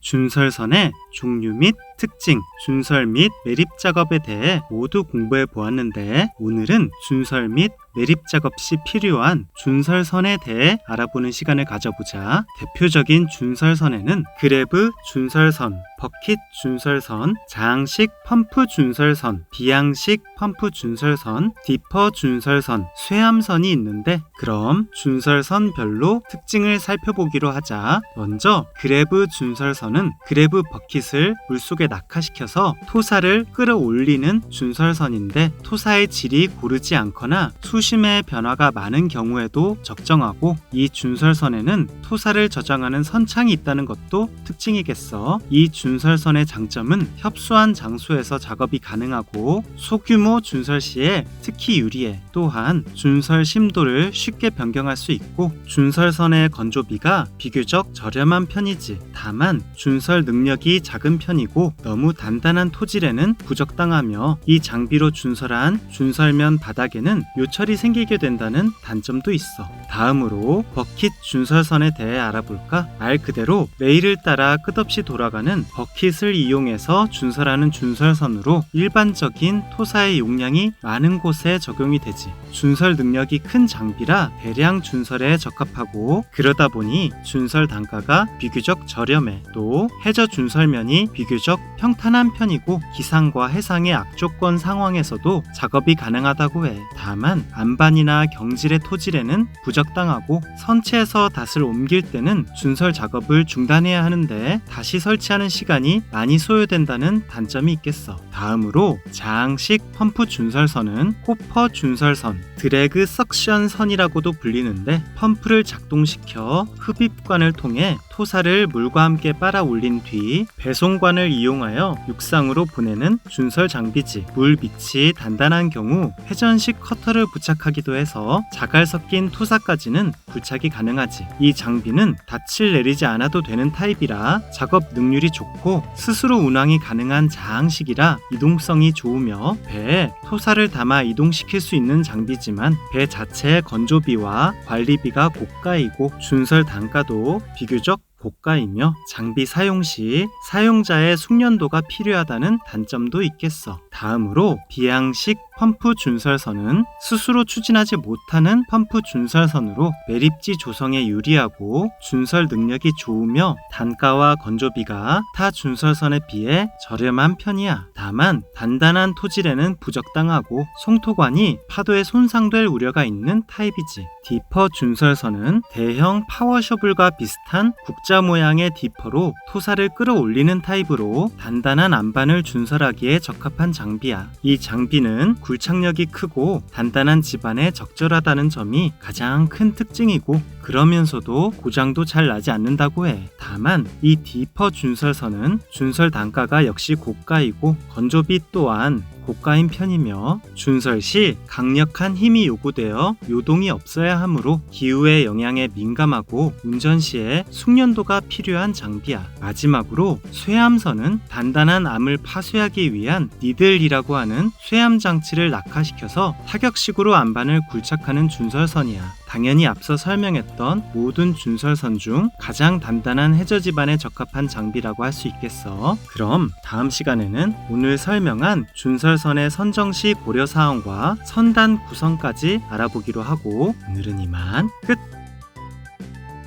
준설선의 종류 및 특징, 준설 및 매립 작업에 대해 모두 공부해 보았는데 오늘은 준설 및 매립 작업 시 필요한 준설선에 대해 알아보는 시간을 가져보자. 대표적인 준설선에는 그래브 준설선, 버킷 준설선, 장식 펌프 준설선, 비양식 펌프 준설선, 디퍼 준설선, 쇠암선이 있는데 그럼 준설선별로 특징을 살펴보기로 하자. 먼저 그래브 준설선은 그래브 버킷을 물속에 낙하시켜서 토사를 끌어올리는 준설선인데 토사의 질이 고르지 않거나 수심의 변화가 많은 경우에도 적정하고 이 준설선에는 토사를 저장하는 선창이 있다는 것도 특징이겠어. 이 준설선의 장점은 협소한 장소에서 작업이 가능하고 소규모 준설 시에 특히 유리해. 또한 준설 심도를 쉽게 변경할 수 있고 준설선의 건조비가 비교적 저렴한 편이지. 다만 준설 능력이 작은 편이고 너무 단단한 토질에는 부적당하며 이 장비로 준설한 준설면 바닥에는 요철이 생기게 된다는 단점도 있어. 다음으로 버킷 준설선에 대해 알아볼까? 말 그대로 레일을 따라 끝없이 돌아가는 버킷을 이용해서 준설하는 준설선으로 일반적인 토사의 용량이 많은 곳에 적용이 되지. 준설 능력이 큰 장비라 대량 준설에 적합하고 그러다 보니 준설 단가가 비교적 저렴해. 또 해저 준설면이 비교적 평탄한 편이고 기상과 해상의 악조건 상황에서도 작업이 가능하다고 해. 다만 안반이나 경질의 토질에는 부적당하고 선체에서 닷을 옮길 때는 준설 작업을 중단해야 하는데 다시 설치하는 시간이 많이 소요된다는 단점이 있겠어. 다음으로 장식 펌프 준설선은 호퍼 준설선, 드래그 석션 선이라고도 불리는데 펌프를 작동시켜 흡입관을 통해 토사를 물과 함께 빨아 올린 뒤 배송관을 이용 하여 육상으로 보내는 준설 장비지. 물 밑이 단단한 경우 회전식 커터를 부착하기도 해서 자갈 섞인 토사까지는 부착이 가능하지. 이 장비는 닻을 내리지 않아도 되는 타입이라 작업 능률이 좋고 스스로 운항이 가능한 자항식이라 이동성이 좋으며 배에 토사를 담아 이동시킬 수 있는 장비지만 배 자체의 건조비와 관리비가 고가이고 준설 단가도 비교적 고가이며 장비 사용 시 사용자의 숙련도가 필요하다는 단점도 있겠어. 다음으로 비양식 펌프 준설선은 스스로 추진하지 못하는 펌프 준설선으로 매립지 조성에 유리하고 준설 능력이 좋으며 단가와 건조비가 타 준설선에 비해 저렴한 편이야. 다만 단단한 토질에는 부적당하고 송토관이 파도에 손상될 우려가 있는 타입이지. 디퍼 준설선은 대형 파워셔블과 비슷한 국자 모양의 디퍼로 토사를 끌어올리는 타입으로 단단한 안반을 준설하기에 적합한 장비야. 이 장비는 굴착력이 크고 단단한 집안에 적절하다는 점이 가장 큰 특징이고 그러면서도 고장도 잘 나지 않는다고 해. 다만 이 디퍼 준설선은 준설 단가가 역시 고가이고 건조비 또한 고가인 편이며 준설 시 강력한 힘이 요구되어 요동이 없어야 하므로 기후의 영향에 민감하고 운전 시에 숙련도가 필요한 장비야. 마지막으로 쇠암선은 단단한 암을 파쇄하기 위한 니들이라고 하는 쇠암 장치를 낙하시켜서 타격식으로 안반을 굴착하는 준설선이야. 당연히 앞서 설명했던 모든 준설선 중 가장 단단한 해저 집안에 적합한 장비라고 할 수 있겠어. 그럼 다음 시간에는 오늘 설명한 준설선의 선정 시 고려 사항과 선단 구성까지 알아보기로 하고 오늘은 이만 끝!